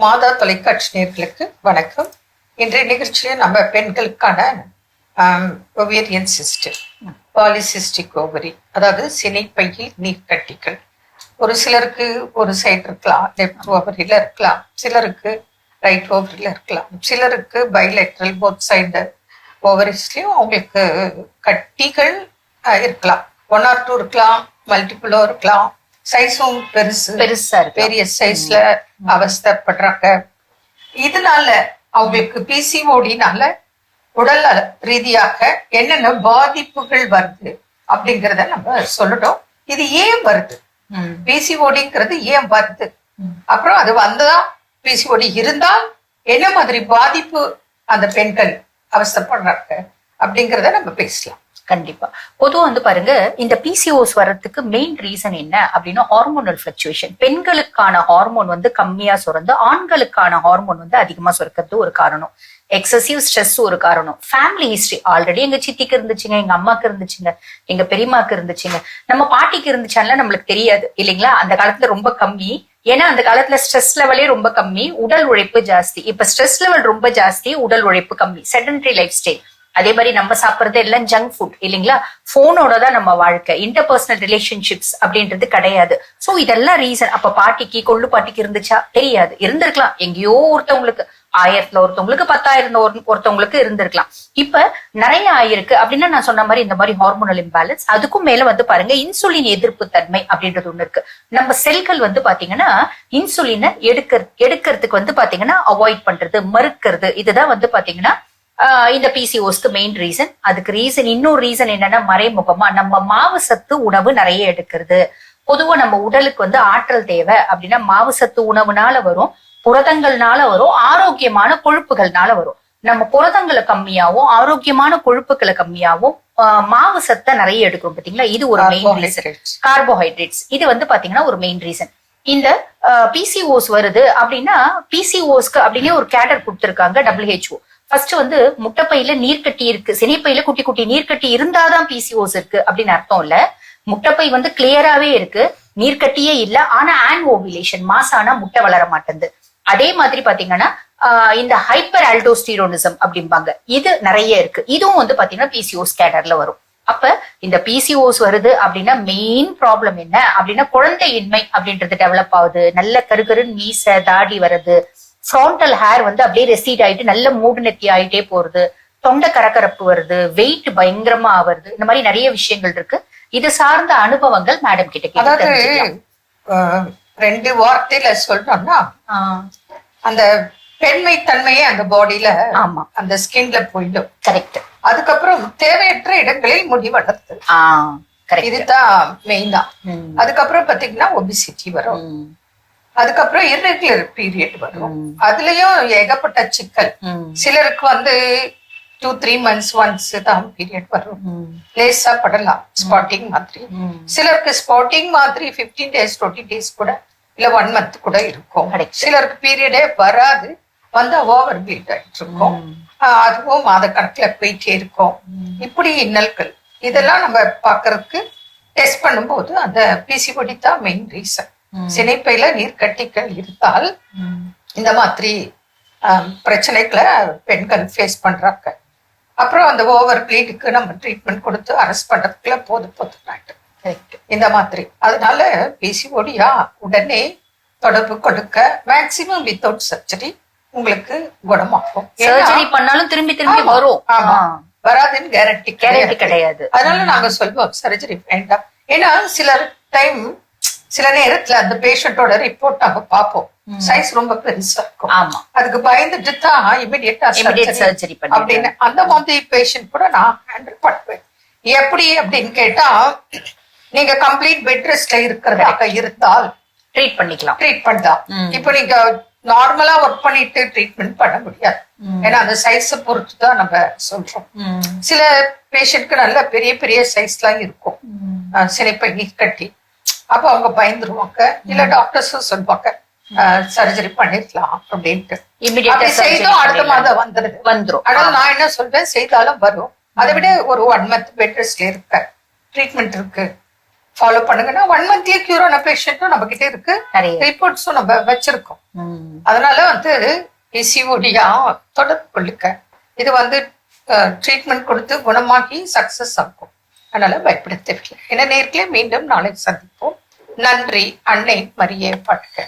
மாதா தொலைக்காட்சி நேர்களுக்கு வணக்கம். இன்றைய நிகழ்ச்சியில் நம்ம பெண்களுக்கான ஒவேரியன் சிஸ்டம் பாலிசிஸ்டிக் ஓவரி அதாவது சினைப்பையில் நீர்க்கட்டிகள். ஒரு சிலருக்கு ஒரு சைடு இருக்கலாம் லெஃப்ட் ஓவரியில் இருக்கலாம் சிலருக்கு ரைட் ஓவரியில் இருக்கலாம் சிலருக்கு பைலெட்ரல் போத் சைடு ஓவரிஸ்லேயும் அவங்களுக்கு கட்டிகள் இருக்கலாம். ஒன் ஆர் டூ இருக்கலாம் மல்டிபிளோ இருக்கலாம். சைஸும் பெருசு பெருசா இருக்கு பெரிய சைஸ்ல அவஸ்தைப்படுறாங்க. இதனால அவங்களுக்கு பிசிஓடினால உடல் ரீதியாக என்னென்ன பாதிப்புகள் வருது அப்படிங்கறத நம்ம சொல்லணும். இது ஏன் வருது. பிசிஓடிங்கிறது ஏன் வருது? அப்புறம் அது வந்ததா பிசிஓடி இருந்தால் என்ன மாதிரி பாதிப்பு அந்த பெண்கள் அவஸ்தைப்படுறாங்க அப்படிங்கறத நம்ம பேசலாம். கண்டிப்பா. பொதுவா வந்து பாருங்க இந்த பிசிஓஸ் வர்றதுக்கு மெயின் ரீசன் என்ன அப்படின்னா ஹார்மோனல் ஃபிளக்சுவேஷன் பெண்களுக்கான ஹார்மோன் வந்து கம்மியா சுரந்து ஆண்களுக்கான ஹார்மோன் வந்து அதிகமா சுரக்கிறது ஒரு காரணம். எக்ஸசிவ் ஸ்ட்ரெஸ் ஒரு காரணம். ஃபேமிலி ஹிஸ்டரி ஆல்ரெடி எங்க சித்திக்கு இருந்துச்சுங்க எங்க அம்மாக்கு இருந்துச்சுங்க எங்க பெரியம்மாக்கு இருந்துச்சுங்க. நம்ம பாட்டிக்கு இருந்துச்சான்ல நம்மளுக்கு தெரியாது இல்லைங்களா? அந்த காலத்துல ரொம்ப கம்மி. ஏன்னா அந்த காலத்துல ஸ்ட்ரெஸ் லெவலே ரொம்ப கம்மி. உடல் உழைப்பு ஜாஸ்தி. இப்ப ஸ்ட்ரெஸ் லெவல் ரொம்ப ஜாஸ்தி உடல் உழைப்பு கம்மி. செடன்டரி லைஃப் ஸ்டைல் அதே மாதிரி நம்ம சாப்பிடுறது எல்லாம் ஜங்க் ஃபுட் இல்லைங்களா? போனோட தான் நம்ம வாழ்க்கை. இன்டர்பர்சனல் ரிலேஷன்ஷிப்ஸ் அப்படின்றது கிடையாது. சோ இதெல்லாம் ரீசன் அப்ப பாட்டிக்கு கொள்ளு பாட்டிக்கு இருந்துச்சா? தெரியாது. இருந்திருக்கலாம். எங்கேயோ ஒருத்தவங்களுக்கு ஆயிரத்துல ஒருத்தவங்களுக்கு பத்தாயிரம் ஒரு- ஒருத்தவங்களுக்கு இருந்திருக்கலாம். இப்ப நிறைய ஆயிருக்கு. அப்படின்னா நான் சொன்ன மாதிரி இந்த மாதிரி ஹார்மோனல் இம்பேலன்ஸ் அதுக்கும் மேல வந்து பாருங்க இன்சுலின் எதிர்ப்பு தன்மை அப்படின்றது ஒண்ணு இருக்கு. நம்ம செல்கள் வந்து பாத்தீங்கன்னா இன்சுலினை எடுக்க எடுக்கிறதுக்கு வந்து பாத்தீங்கன்னா அவாய்ட் பண்றது மறுக்கிறது இதுதான் வந்து பாத்தீங்கன்னா இந்த பிசிஓஸ்க்கு மெயின் ரீசன் அதுக்கு ரீசன் இன்னொரு ரீசன் என்னன்னா மறைமுகமா நம்ம மாவு சத்து உணவு நிறைய எடுக்கிறது. பொதுவா நம்ம உடலுக்கு வந்து ஆற்றல் தேவை அப்படின்னா மாவு சத்து உணவுனால வரும் புரதங்கள்னால வரும் ஆரோக்கியமான கொழுப்புகள்னால வரும். நம்ம புரதங்களை கம்மியாவும் ஆரோக்கியமான கொழுப்புகளை கம்மியாவும் ஆஹ் மாவு சத்தை நிறைய எடுக்கிறோம் பாத்தீங்களா? இது ஒரு மெயின் ரீசன். கார்போஹைட்ரேட்ஸ் இது வந்து பாத்தீங்கன்னா ஒரு மெயின் ரீசன் இந்த பிசிஓஸ் வருது அப்படின்னா பிசிஓஸ்க்கு அப்படின்னே ஒரு கேடர் கொடுத்திருக்காங்க WHO ஃபர்ஸ்ட் வந்து முட்டைப்பையில நீர் கட்டி இருக்கு. சினைப்பையில குட்டி குட்டி நீர் கட்டி இருந்தாதான் பிசிஓஸ் இருக்கு அப்படின்னு அர்த்தம் இல்ல. முட்டைப்பை வந்து கிளியராவே இருக்கு. நீர்க்கட்டியே இல்ல. ஆனா ஆன் ஓவிலேஷன் மாசானா முட்டை வளர மாட்டேங்குது. அதே மாதிரி பாத்தீங்கன்னா ஆஹ் இந்த ஹைப்பர் அல்டோஸ்டீரோனிசம் அப்படிம்பாங்க. இது நிறைய இருக்கு. இதுவும் வந்து பாத்தீங்கன்னா பிசிஓஸ் கேடர்ல வரும். அப்ப இந்த பிசிஓஸ் வருது அப்படின்னா மெயின் ப்ராப்ளம் என்ன? அப்படின்னா குழந்தையின்மை அப்படின்றது டெவலப் ஆகுது. நல்ல கருகருன்னு மீச தாடி வருது ஃப்ராண்டல் ஹேர் வந்து அப்படியே ரெசீட் ஆயிட்டு நல்ல மூடு நெத்தி ஆயிட்டே போறது. தொண்டை கரகரப்பு வருது. வெயிட் பயங்கரமா வருது. இந்த மாதிரி நிறைய விஷயங்கள் இருக்கு. இது சார்ந்த அனுபவங்கள் மேடம் கிட்ட அதாவது ரெண்டு வார்த்தையில சொல்லணும்னா ஆ, அந்த பெண்மை தன்மையே அந்த பாடியில ஆமா. அந்த ஸ்கின்ல போயிடும். கரெக்ட் அதுக்கப்புறம் தேவையற்ற இடங்களில் முடி வளர்த்து. இதுதான் மெயினா அதுக்கப்புறம் பாத்தீங்கன்னா ஒபிசிட்டி வரும். அதுக்கப்புறம் irregular பீரியட் வரும். அதுலயும் ஏகப்பட்ட சிக்கல். சிலருக்கு வந்து டூ த்ரீ மந்த்ஸ் ஒன்ஸ் தான் பீரியட் வரும். லேசா படலாம் ஸ்பாட்டிங் மாதிரி. சிலருக்கு ஸ்பாட்டிங் மாதிரி 15 டேஸ் டுவெண்ட்டி டேஸ் கூட இல்ல ஒன் மந்த் கூட இருக்கும். சிலருக்கு பீரியடே வராது வந்து ஓவர் பீட் ஆயிட்டு இருக்கும். அதுவும் மாத கணக்குல போயிட்டே இருக்கும். இப்படி இன்னல்கள். இதெல்லாம் நம்ம பார்க்கறதுக்கு டெஸ்ட் பண்ணும்போது அந்த பிசிஓடி தான் மெயின் ரீசன் சினைப்பையில நீர்க்கட்டிகள் இருந்தால் இந்த மாதிரி பிரச்சனைகளை பெண்கள் ஃபேஸ் பண்றாங்க. அப்புறம் அந்த ஓவர் ப்ளீடுக்கு நம்ம ட்ரீட்மெண்ட் கொடுத்து அரெஸ்ட் பண்றதுக்குள்ள போது போதுனாட்டு இந்த மாதிரி. அதனால பிசிஓடியா உடனே தொடர்பு கொடுக்க மேக்சிமம் வித்தவுட் சர்ஜரி உங்களுக்கு குணமாகும். சர்ஜரி பண்ணாலும் திரும்பி திரும்பி வரும். ஆமா. வராதுன்னு கேரண்டி கேரண்டி கிடையாது. அதனால நாங்க சொல்வோம் சர்ஜரி வேண்டாம். ஏன்னா சில டைம் சில நேரத்துல அந்த பேஷண்டோட ரிப்போர்ட் நாங்க பார்ப்போம். சைஸ் ரொம்ப பெருசா இருக்கும். ஆமா. அதுக்கு பயந்துட்டு தான் இமிடியேட்டா இமிடியேட் சர்ஜரி அப்படின்னு. அந்த மாதிரி பேஷண்ட் கூட நான் ஹேண்டில் பண்ணுவேன். எப்படி அப்படின்னு கேட்டா நீங்க கம்ப்ளீட் பெட் ரெஸ்ட்ல இருக்கிறதாக இருந்தால் ட்ரீட் பண்ணிக்கலாம். ட்ரீட்மெண்ட் தான் ம். இப்போ நீங்க நார்மலா ஒர்க் பண்ணிட்டு ட்ரீட்மெண்ட் பண்ண முடியாது. ஏன்னா அந்த சைஸை பொறுத்து தான் நம்ம சொல்றோம். சில பேஷண்ட்க்கு நல்ல பெரிய பெரிய சைஸ்லாம் இருக்கும். அஹ் சினைப்பை கட்டி. அப்ப அவங்க பயந்துருவாங்க. இல்ல டாக்டர்ஸும் சொல்லுவாங்க. சர்ஜரி பண்ணிருக்கலாம் அப்படின்ட்டு. அப்படி செய்தும் அடுத்த மாதம் வந்துருது. வந்துரும். ஆனால் நான் என்ன சொல்றேன் செய்தாலும் வரும். அதை விட ஒரு ஒன் மந்த் பெட் ரெஸ்ட்ல இருக்க. ட்ரீட்மெண்ட் இருக்கு. ஃபாலோ பண்ணுங்கன்னா ஒன் மந்த்லயே கியூர் ஆன பேஷண்ட்டும் நம்ம கிட்ட இருக்கு. ரிப்போர்ட்ஸும் நம்ம வச்சிருக்கோம். அதனால வந்து பிசிஓடியா தொடர்பு கொள்ளுக்க இது வந்து ட்ரீட்மெண்ட் கொடுத்து குணமாகி சக்சஸ் ஆகும். அதனால பயப்பட தேவையில்லை என்ன நேர்களே மீண்டும் நாளை சந்திப்போம். நன்றி அன்னை மரியே பாட்டு